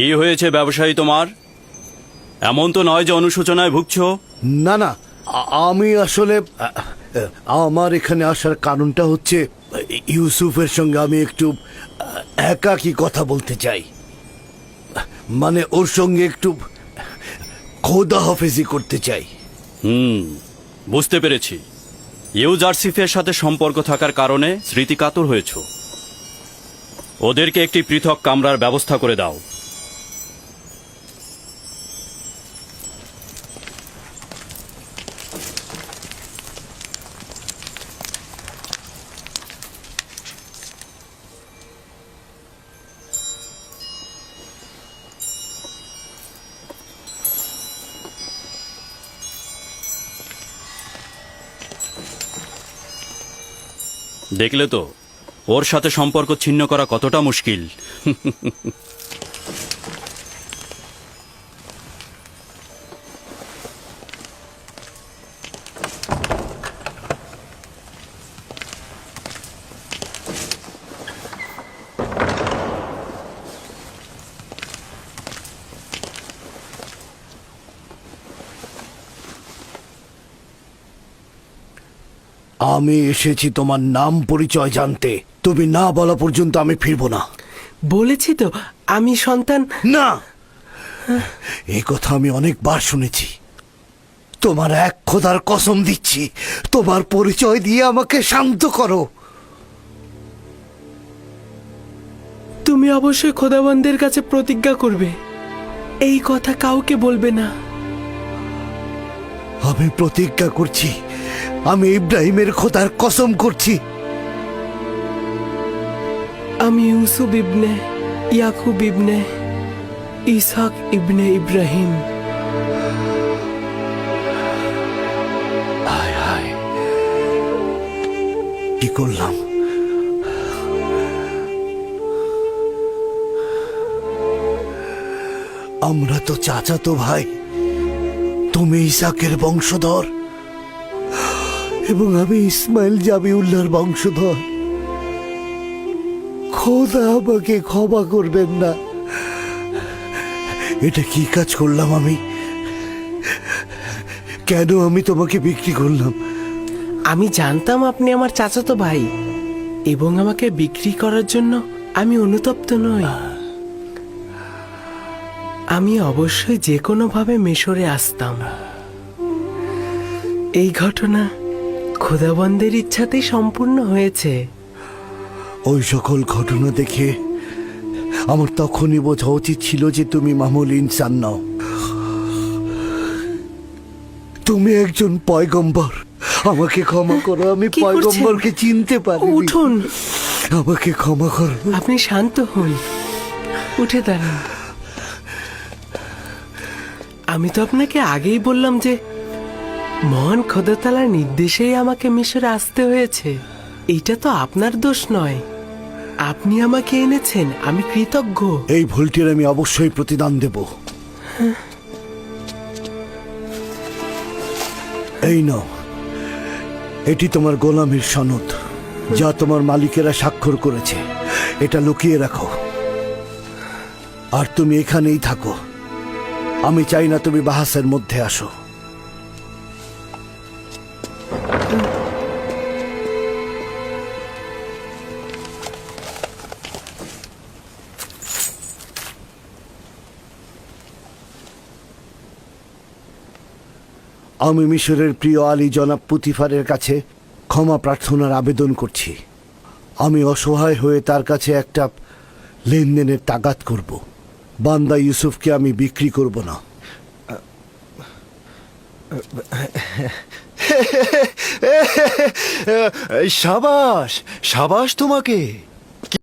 কি হয়েছে ব্যবসায়ী তোমার? এমন তো নয় যে অনুশোচনায় ভুগছ। না না আমি আসলে আমার এখানে আসার কারণটা হচ্ছে ইউসুফের সঙ্গে আমি একটু একাকী কথা বলতে চাই। মানে ওর সঙ্গে একটু খোদা হাফেজি করতে চাই। হুম বুঝতে পেরেছি। ইউজারসিফের সাথে সম্পর্ক থাকার কারণে স্মৃতিকাতর হয়েছ। ওদেরকে একটি পৃথক কামরার ব্যবস্থা করে দাও। দেখলে তো ওর সাথে সম্পর্ক ছিন্ন করা কতটা মুশকিল। আমি এসেছি তোমার নাম পরিচয় জানতে। তুমি না বলা পর্যন্ত আমি ফিরবো না। বলেছি তো আমি সন্তান। না! এই কথা আমি অনেকবার শুনেছি। তোমার এক খোদার কসম দিচ্ছি। তোমার পরিচয় দিয়ে আমাকে শান্ত করো। তুমি অবশ্যই খোদাবন্দের কাছে প্রতিজ্ঞা করবে। এই কথা কাউকে বলবে না। আমি প্রতিজ্ঞা করছি। আমি ইব্রাহিমের খোদার কসম করছি। আমি ইউসুফ ইবনে ইয়াকুব ইবনে ইসাক ইবনে ইব্রাহিম। কি করলাম? আমরা তো চাচাতো ভাই তুমি ইসাকের বংশধর। এবং আমি ইসমাইল জাবিউল্লাহর বংশধর। খোদা আমাকে ক্ষমা করবেন না। এটা কি কাজ করলাম আমি? কেন আমি তোমাকে বিক্রি করলাম? আমি জানতাম আপনি আমার চাচাতো ভাই, এবং আমাকে বিক্রি করার জন্য আমি অনুতপ্ত নই। আমি অবশ্যই যে কোনোভাবে মিশরে আসতাম। এই ঘটনা খোদাবন্দের ইচ্ছাতেই সম্পূর্ণ হয়েছে। ওই সকল ঘটনা দেখে আমার তখনই বোঝা উচিত ছিল যে তুমি মামুল ইনসান নও। তুমি একজন পয়গম্বর। আমাকে ক্ষমা করো আমি কি করছেন? পয়গম্বরকে চিনতে পারি উঠুন। আমাকে ক্ষমা করো। আপনি শান্ত হন। উঠে দাঁড়ান। আমি তো আপনাকে আগেই বললাম যে মহান খোদাতালার নির্দেশেই আমাকে মিশরে আসতে হয়েছে। এটা তো আপনার দোষ নয়। আপনি আমাকে এনেছেন, আমি কৃতজ্ঞ। এই ভুলটির আমি অবশ্যই প্রতিদান দেব। এই নাও। এটি তোমার গোলামের সনদ, যা তোমার মালিকেরা স্বাক্ষর করেছে। এটা লুকিয়ে রাখো। আর তুমি এখানেই থাকো। আমি চাই না তুমি বাহাসের মধ্যে আসো। আমি মিশরের প্রিয় আলী জনাব পুতিফারের কাছে ক্ষমা প্রার্থনার আবেদন করছি। আমি অসহায় হয়ে তার কাছে একটা লেনদেনের তাগাত করব। বান্দা ইউসুফকে আমি বিক্রি করব না। সাবাস সাবাস তোমাকে।